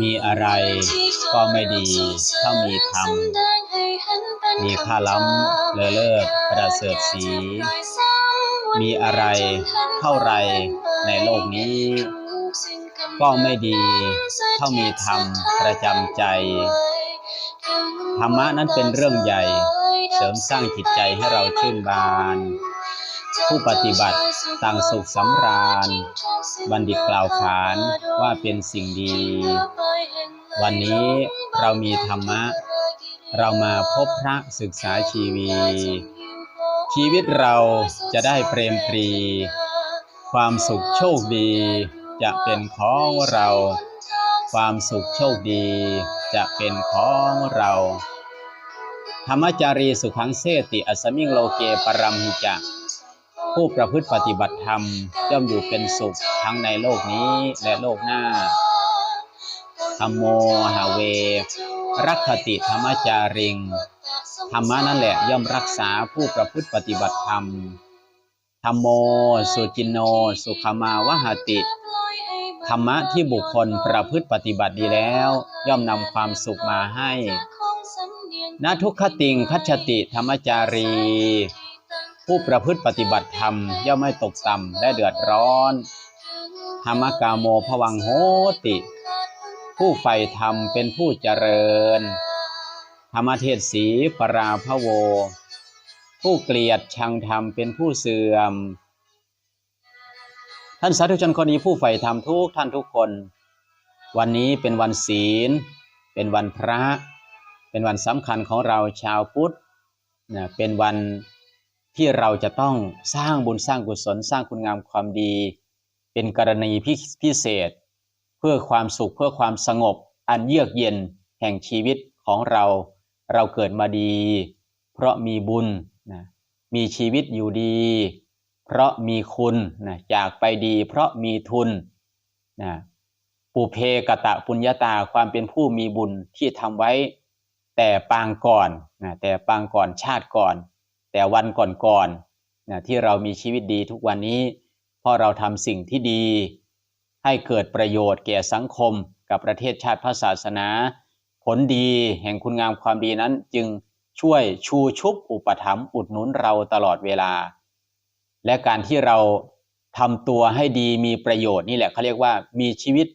มีอะไรก็ไม่ดีถ้ามีธรรม มีค่าล้ำเลอเลิศประเสริฐสี มีอะไรเท่าไรในโลกนี้ ก็ไม่ดีเท่ามีธรรมประจำใจ ธรรมะนั้นเป็นเรื่องใหญ่ เสริมสร้างจิตใจให้เราชื่นบาน ผู้ปฏิบัติต่างสุขสำราญ บัณฑิตกล่าวขานว่าเป็นสิ่งดี วันนี้เรามีธรรมะ เรามาพบพระศึกษาชีวี ชีวิตเราจะได้เปรมปรี ความสุขโชคดีจะเป็นของเรา ความสุขโชคดีจะเป็นของเราธรรมจารีสุขังเสติอสมิงโลเกปรัมหิจะ ผู้ประพฤติปฏิบัติธรรมย่อมอยู่เป็นสุขทั้งในโลกนี้และโลกหน้าธรรมโมหาเว รักขติธรรมจาริง ธรรมะนั่นแหละย่อมรักษาผู้ประพฤติปฏิบัติธรรม ธรรมโม สุจินโน สุขมาวหติ ธรรมะที่บุคคลประพฤติปฏิบัติดีแล้ว ย่อมนำความสุขมาให้ ณทุกขติงคัจฉติธรรมจารี ผู้ประพฤติปฏิบัติธรรมย่อมไม่ตกต่ำได้เดือดร้อนธรรมกาโมภวังโหติ ผู้ใฝ่ธรรมเป็นผู้เจริญ ธรรมเทศสีปราพโว ผู้เกลียดชังธรรมเป็นผู้เสื่อม ท่านสาธุชนคนนี้ผู้ใฝ่ธรรมทุกท่านทุกคน วันนี้เป็นวันศีล เป็นวันพระ เป็นวันสำคัญของเราชาวพุทธนะเป็นวัน ที่เราจะต้องสร้างบุญสร้างกุศลสร้างคุณงามความดี เป็นกรณีพิพเศษ เพื่อความสุขเพื่อความสงบ อันเยือกเย็นแห่งชีวิตของเรา เราเกิดมาดี เพราะมีบุญนะมีชีวิตอยู่ดี เพราะมีคุณนะจากไปดี เพราะมีทุนนะปุเพกตะปุญญาตาความเป็นผู้มีบุญที่ทำไว้แต่ปางก่อนนะแต่ปางก่อนชาติก่อน แต่วันก่อนๆนะที่เรามีชีวิตดีทุกวันนี้ เพราะเราทำสิ่งที่ดี ให้เกิดประโยชน์แก่สังคมกับประเทศชาติพระศาสนา ผลดีแห่งคุณงามความดีนั้นจึงช่วยชูชุบอุปถัมภ์อุดหนุนเราตลอดเวลา และการที่เราทำตัวให้ดีมีประโยชน์นี่แหละเขาเรียกว่ามีชีวิต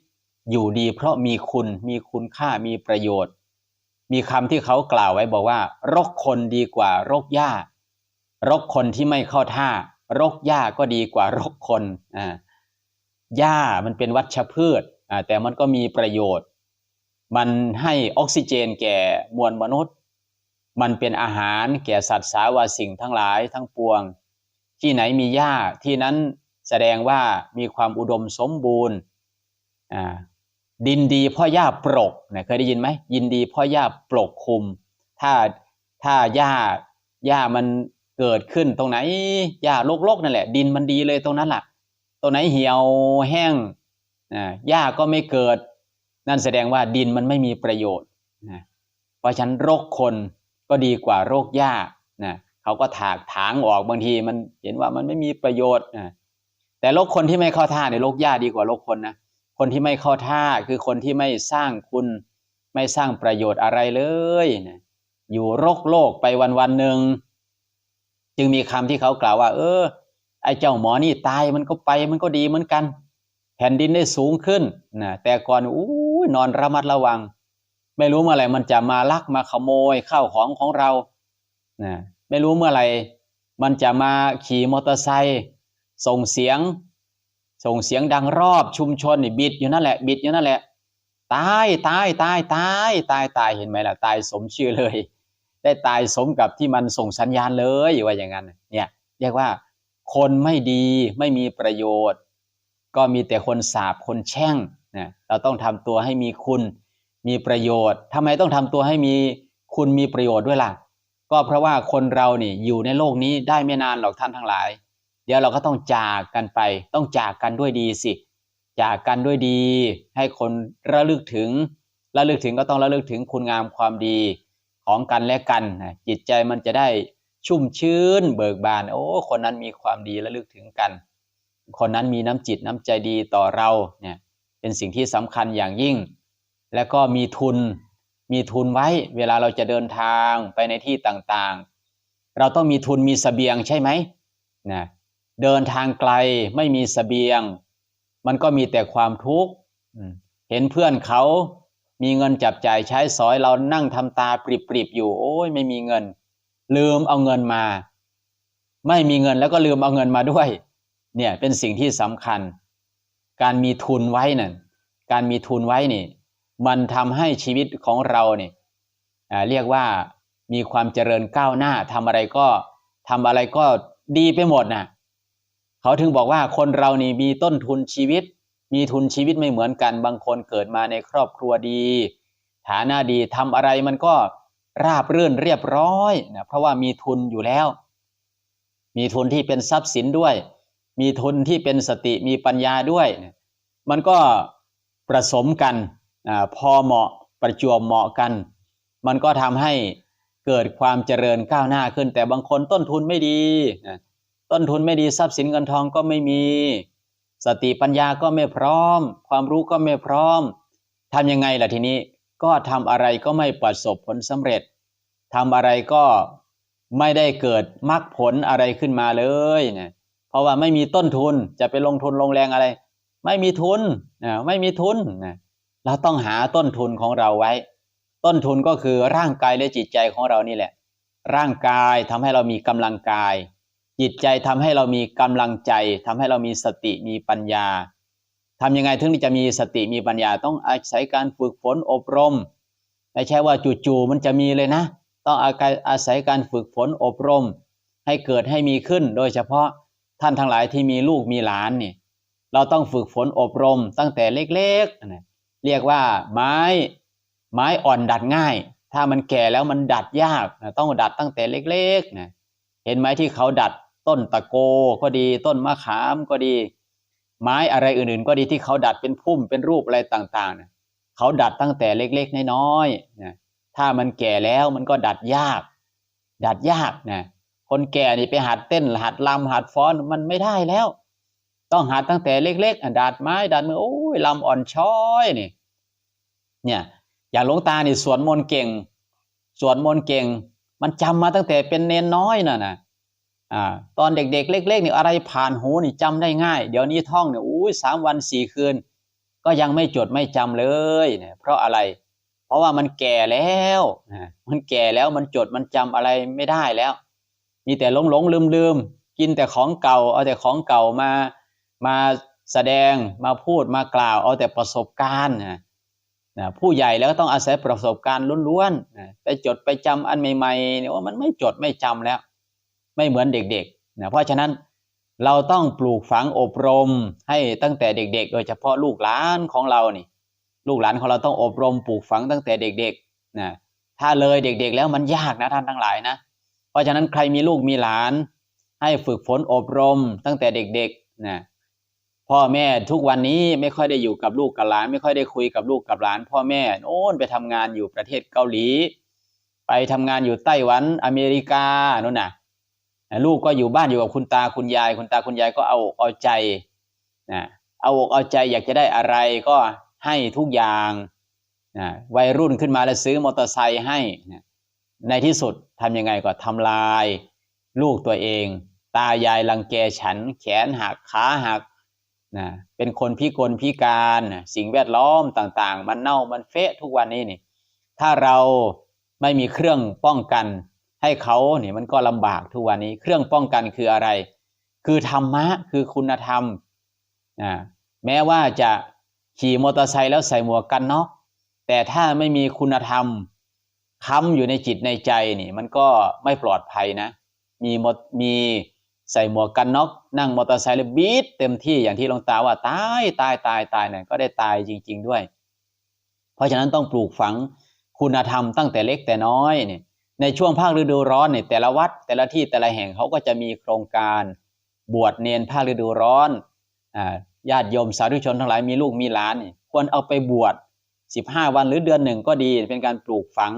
อยู่ดี เพราะมีคุณมีคุณค่ามีประโยชน์ มีคำที่เขากล่าวไว้บอกว่า รกคนดีกว่ารกหญ้า รกคนที่ไม่เข้าท่า รกหญ้าก็ดีกว่ารกคนอ่าหญ้ามันเป็นวัชพืชอ่าแต่มันก็มีประโยชน์ มันให้ออกซิเจนแก่มวลมนุษย์ มันเป็นอาหารแก่สัตว์สาวาสิ่งทั้งหลายทั้งปวง ที่ไหนมีหญ้าที่นั้นแสดงว่ามีความอุดมสมบูรณ์อ่าดินดีเพราะหญ้าปรกเนี่ยเคยได้ยินไหมยินดีเพราะหญ้าปรกคุม ถ้าถ้าหญ้าหญ้ามัน เกิดขึ้นตรงไหนหญ้าโลกๆนั่นแหละ ดินมันดีเลยตรงนั้นแหละตรงไหนเหี่ยวแห้งหญ้าก็ไม่เกิด นั่นแสดงว่าดินมันไม่มีประโยชน์นะเพราะฉะนั้นโรคคนก็ดีกว่าโรคหญ้านะเขาก็ถากถางออกบางทีมันเห็นว่ามันไม่มีประโยชน์นะแต่โรคคนที่ไม่เข้าท่าในยโรคหญ้าดีกว่าโรคคนนะคนที่ไม่เข้าท่าคือคนที่ไม่สร้างคุณ ไม่สร้างประโยชน์อะไรเลยนะอยู่โรคโลกไปวันวันหนึ่ง จึงมีคำที่เขากล่าวว่า เออ ไอ้เจ้าหมอนี่ตายมันก็ไปมันก็ดีเหมือนกัน แผ่นดินได้สูงขึ้นนะแต่ก่อนอู้นอนระมัดระวัง ไม่รู้เมื่อไหร่มันจะมาลักมาขโมยข้าวของของเรานะไม่รู้เมื่อไหร่มันจะมาขี่มอเตอร์ไซค์ส่งเสียง ส่งเสียงดังรอบชุมชนนี่บิดอยู่นั่นแหละ บิดอยู่นั่นแหละตายตายตายตายตายตายเห็นไหมล่ะ ตายสมชื่อเลย ได้ตายสมกับที่มันส่งสัญญาณเลยว่าอย่างนั้นเนี่ยเรียกว่าคนไม่ดีไม่มีประโยชน์ ก็มีแต่คนสาบคนแช่งนะเราต้องทำตัวให้มีคุณมีประโยชน์ทำไมต้องทำตัวให้มีคุณมีประโยชน์ด้วยล่ะ ก็เพราะว่าคนเรานี่อยู่ในโลกนี้ได้ไม่นานหรอกท่านทั้งหลาย เดี๋ยวเราก็ต้องจากกันไป ต้องจากกันด้วยดีสิ จากกันด้วยดี ให้คนระลึกถึงระลึกถึงก็ต้องระลึกถึงคุณงามความดี ของกันและกันนะจิตใจมันจะได้ชุ่มชื้นเบิกบาน โอ้ คนนั้นมีความดีระลึกถึงกัน คนนั้นมีน้ำจิตน้ำใจดีต่อเราเนี่ยเป็นสิ่งที่สำคัญอย่างยิ่ง แล้วก็มีทุนมีทุนไว้ เวลาเราจะเดินทางไปในที่ต่างๆ เราต้องมีทุนมีเสบียงใช่ไหมนะเดินทางไกลไม่มีเสบียง มันก็มีแต่ความทุกข์เห็นเพื่อนเขา มีเงินจับจ่ายใช้สอยเรานั่งทำตาปริบๆอยู่ โอ้ยไม่มีเงิน ลืมเอาเงินมา ไม่มีเงินแล้วก็ลืมเอาเงินมาด้วย เนี่ยเป็นสิ่งที่สำคัญ การมีทุนไว้นั่นการมีทุนไว้นี่ มันทำให้ชีวิตของเราเนี่ยเรียกว่ามีความเจริญก้าวหน้าทำอะไรก็ทำอะไรก็ดีไปหมดน่ะเขาถึงบอกว่าคนเรานี่มีต้นทุนชีวิต มีทุนชีวิตไม่เหมือนกัน บางคนเกิดมาในครอบครัวดี ฐานะดีทำอะไรมันก็ราบรื่นเรียบร้อยนะเพราะว่ามีทุนอยู่แล้ว มีทุนที่เป็นทรัพย์สินด้วย มีทุนที่เป็นสติมีปัญญาด้วย มันก็ประสมกันอพอเหมาะประจวบเหมาะกัน มันก็ทำให้เกิดความเจริญก้าวหน้าขึ้น แต่บางคนต้นทุนไม่ดี ต้นทุนไม่ดีทรัพย์สินเงินทองก็ไม่มี สติปัญญาก็ไม่พร้อม ความรู้ก็ไม่พร้อมทำยังไงล่ะทีนี้ก็ทำอะไรก็ไม่ประสบผลสำเร็จทำอะไรก็ไม่ได้เกิดมรรคผลอะไรขึ้นมาเลยนะเพราะว่าไม่มีต้นทุนจะไปลงทุนลงแรงอะไร ไม่มีทุนนะไม่มีทุนนะเราต้องหาต้นทุนของเราไว้ ต้นทุนก็คือร่างกายและจิตใจของเรานี่แหละ ร่างกายทำให้เรามีกำลังกาย จิตใจทำให้เรามีกำลังใจทำให้เรามีสติมีปัญญาทำยังไงถึงจะมีสติมีปัญญา ต้องอาศัยการฝึกฝนอบรม ไม่ใช่ว่าจู่ๆมันจะมีเลยนะ ต้องอาศัยการฝึกฝนอบรม ให้เกิดให้มีขึ้น โดยเฉพาะท่านทั้งหลายที่มีลูกมีหลานนี่เราต้องฝึกฝนอบรมตั้งแต่เล็กๆนะเรียกว่าไม้ไม้อ่อนดัดง่าย ถ้ามันแก่แล้วมันดัดยากนะต้องดัดตั้งแต่เล็กๆนะเห็นไหมที่เขาดัด ต้นตะโกก็ดีต้นมะขามก็ดี ไม้อะไรอื่นๆ ก็ดีที่เขาดัดเป็นพุ่มเป็นรูปอะไรต่างๆนะเขาดัดตั้งแต่เล็กๆน้อยๆนะถ้ามันแก่แล้วมันก็ดัดยาก ดัดยากนะคนแก่นี่ไปหัดเต้นหัดลำหัดฟ้อนมันไม่ได้แล้ว ต้องหัดตั้งแต่เล็กๆดัดไม้ดัดมือโอ้ยลำอ่อนช้อยนี่เนี่ยอย่างหลวงตานี่สวดมนต์เก่ง สวดมนต์เก่ง มันจำมาตั้งแต่เป็นเนนน้อยน่ะนะ อ่าตอนเด็กๆ เล็กๆนี่อะไรผ่านหูนี่จำได้ง่าย เดี๋ยวนี้ท่องเนี่ยอุ้ยสามวันสี่คืน ก็ยังไม่จดไม่จำเลยเนี่ยเพราะอะไร เพราะว่ามันแก่แล้วนะมันแก่แล้วมันจดมันจำอะไรไม่ได้แล้วมีแต่หลงหลงลืมลืมกินแต่ของเก่า เอาแต่ของเก่ามามาแสดงมาพูดมากล่าว เอาแต่ประสบการณ์นะนะผู้ใหญ่แล้วต้องอาศัยประสบการณ์ล้วนๆนะไปจดไปจำอันใหม่ๆเนี่ยว่ามันไม่จดไม่จำแล้ว ไม่เหมือนเด็กๆนะเพราะฉะนั้นเราต้องปลูกฝังอบรมให้ตั้งแต่เด็ก ๆ โดยเฉพาะลูกหลานของเรานี่ ลูกหลานของเราต้องอบรมปลูกฝังตั้งแต่เด็กๆนะถ้าเลยเด็กๆ แล้วมันยากนะท่านทั้งหลายนะ เพราะฉะนั้นใครมีลูกมีหลาน ให้ฝึกฝนอบรมตั้งแต่เด็กๆนะพ่อแม่ทุกวันนี้ไม่ค่อยได้อยู่กับลูกกับหลาน ไม่ค่อยได้คุยกับลูกกับหลาน พ่อแม่โน่นไปทำงานอยู่ประเทศเกาหลี ไปทำงานอยู่ไต้หวันอเมริกาโน่นน่ะ ลูกก็อยู่บ้านอยู่กับคุณตาคุณยาย คุณตาคุณยายก็เอาอกเอาใจนะเอาอกเอาใจอยากจะได้อะไรก็ให้ทุกอย่างนะวัยรุ่นขึ้นมาแล้วซื้อมอเตอร์ไซค์ให้นะในที่สุดทำยังไงก็ทำลาย ลูกตัวเอง ตายายรังแกฉัน แขนหักขาหักนะเป็นคนพิกลพิการนะสิ่งแวดล้อมต่าง ๆ มันเน่ามันเฟะทุกวันนี้นี่ ถ้าเราไม่มีเครื่องป้องกัน ให้เขาเนี่ยมันก็ลำบากทุกวันนี้ เครื่องป้องกันคืออะไร คือธรรมะคือคุณธรรมนะแม้ว่าจะขี่มอเตอร์ไซค์แล้วใส่หมวกกันน็อกแต่ถ้าไม่มีคุณธรรมค้ำอยู่ในจิตในใจนี่มันก็ไม่ปลอดภัยนะ มีมดมีใส่หมวกกันน็อกนั่งมอเตอร์ไซค์แล้วบีดเต็มที่อย่างที่หลวงตาว่าตายตายตายตายเนี่ยก็ได้ตายจริง ๆด้วย เพราะฉะนั้นต้องปลูกฝังคุณธรรมตั้งแต่เล็กแต่น้อยเนี่ย ในช่วงภาคฤดูร้อนเนี่ยแต่ละวัดแต่ละที่แต่ละแห่งเขาก็จะมีโครงการบวชเนนภาคฤดูร้อนอญาติโยมสาธุชนทั้งหลายมีลูกมีหลาน ควรเอาไปบวช 15 วันหรือเดือนหนึ่งก็ดีเป็นการปลูกฝัง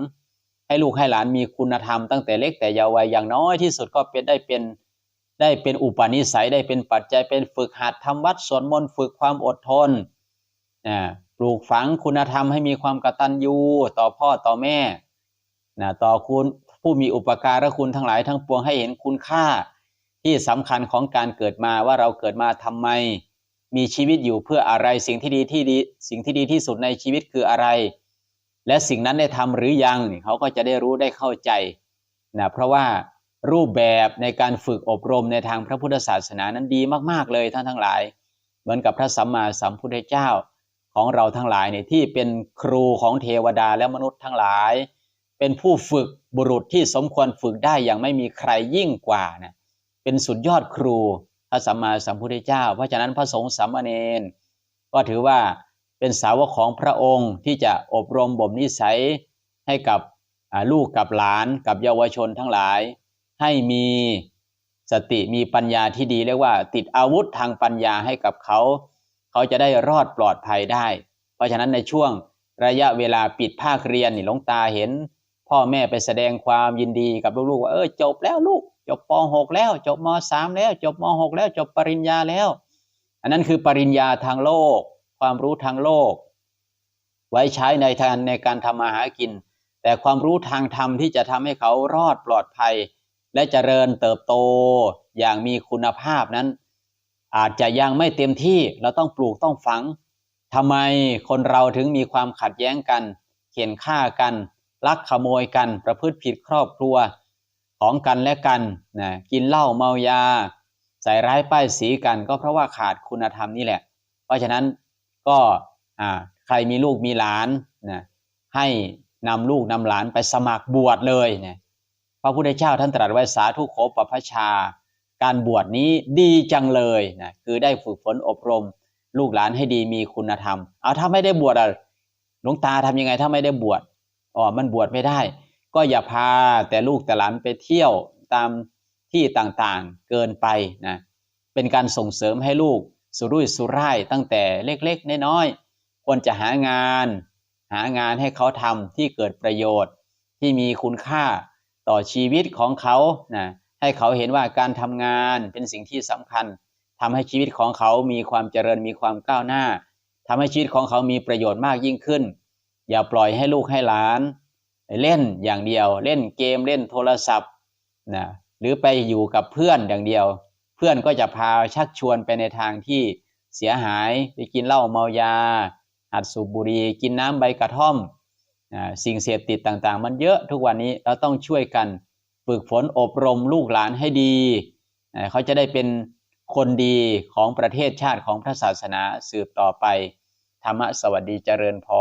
ให้ลูกให้หลานมีคุณธรรมตั้งแต่เล็กแต่เยาว์วัยอย่างน้อยที่สุดก็เป็นได้เป็นได้เป็นอุปนิสัยได้เป็นปัจจัยเป็นฝึกหัดทำวัดสวดมนต์ฝึกความอดทนปลูกฝังคุณธรรมให้มีความกตัญญูต่อพ่อต่อแม่ นะต่อคุณผู้มีอุปการะคุณทั้งหลายทั้งปวงให้เห็นคุณค่า ที่สำคัญของการเกิดมาว่าเราเกิดมาทำไม มีชีวิตอยู่เพื่ออะไรสิ่งที่ดีที่ดีสิ่งที่ดีที่สุดในชีวิตคืออะไร และสิ่งนั้นได้ทำหรือยังเขาก็จะได้รู้ได้เข้าใจนะเพราะว่ารูปแบบในการฝึกอบรมในทางพระพุทธศาสนานั้นดีมากๆเลยท่านทั้งหลาย เหมือนกับพระสัมมาสัมพุทธเจ้าของเราทั้งหลายเนี่ยที่เป็นครูของเทวดาและมนุษย์ทั้งหลาย เป็นผู้ฝึกบุรุษที่สมควรฝึกได้อย่างไม่มีใครยิ่งกว่านะเป็นสุดยอดครูพระสัมมาสัมพุทธเจ้า เพราะฉะนั้นพระสงฆ์สามเณรก็ถือว่าเป็นสาวกของพระองค์ที่จะอบรมบ่มนิสัยให้กับลูกกับหลานกับเยาวชนทั้งหลาย ให้มีสติมีปัญญาที่ดีเรียกว่า ติดอาวุธทางปัญญาให้กับเขา เขาจะได้รอดปลอดภัยได้ เพราะฉะนั้นในช่วงระยะเวลาปิดภาคเรียนนี่หลวงตาเห็น พ่อแม่ไปแสดงความยินดีกับลูกๆว่าเออจบแล้วลูก จบป .6 แล้ว จบม .3 แล้ว จบม .6 แล้ว จบปริญญาแล้ว อันนั้นคือปริญญาทางโลก ความรู้ทางโลก ไว้ใช้ในทางในการทำมาหากิน แต่ความรู้ทางธรรมที่จะทำให้เขารอดปลอดภัย และเจริญเติบโตอย่างมีคุณภาพนั้น อาจจะยังไม่เต็มที่เราต้องปลูกต้องฝังทำไมคนเราถึงมีความขัดแย้งกันเขียนฆ่ากัน ลักขโมยกัน ประพฤติผิดครอบครัวของกันและกันนะกินเหล้าเมายา ใส่ร้ายป้ายสีกัน ก็เพราะว่าขาดคุณธรรมนี่แหละ เพราะฉะนั้นก็อ่าใครมีลูกมีหลานนะให้นำลูกนำหลานไปสมัครบวชเลยนี่ยพระพุทธเจ้าท่านตรัสไว้สาธุโขปพชา การบวชนี้ดีจังเลยนะคือได้ฝึกฝนอบรม ลูกหลานให้ดีมีคุณธรรม เอาถ้าไม่ได้บวชอะหลวงตาทำยังไงถ้าไม่ได้บวช อ๋อมันบวชไม่ได้ ก็อย่าพาแต่ลูกแต่หลานไปเที่ยวตามที่ต่างๆเกินไปนะเป็นการส่งเสริมให้ลูกสุรุ่ยสุร่ายตั้งแต่เล็กๆน้อยๆควรจะหางาน หางานให้เขาทำที่เกิดประโยชน์ที่มีคุณค่าต่อชีวิตของเขานะให้เขาเห็นว่าการทำงานเป็นสิ่งที่สำคัญทำให้ชีวิตของเขามีความเจริญมีความก้าวหน้าทำให้ชีวิตของเขามีประโยชน์มากยิ่งขึ้น อย่าปล่อยให้ลูกให้หลาน เล่นอย่างเดียว เล่นเกมเล่นโทรศัพท์นะหรือไปอยู่กับเพื่อนอย่างเดียว เพื่อนก็จะพาชักชวนไปในทางที่เสียหายไปกินเหล้าเมายาหัดสูบบุหรี่กินน้ำใบกระท่อมสิ่งเสพติดต่างๆ มันเยอะทุกวันนี้เราต้องช่วยกันฝึกฝนอบรมลูกหลานให้ดี เขาจะได้เป็นคนดีของประเทศชาติของพระศาสนาสืบต่อไป ธรรมะสวัสดีเจริญพร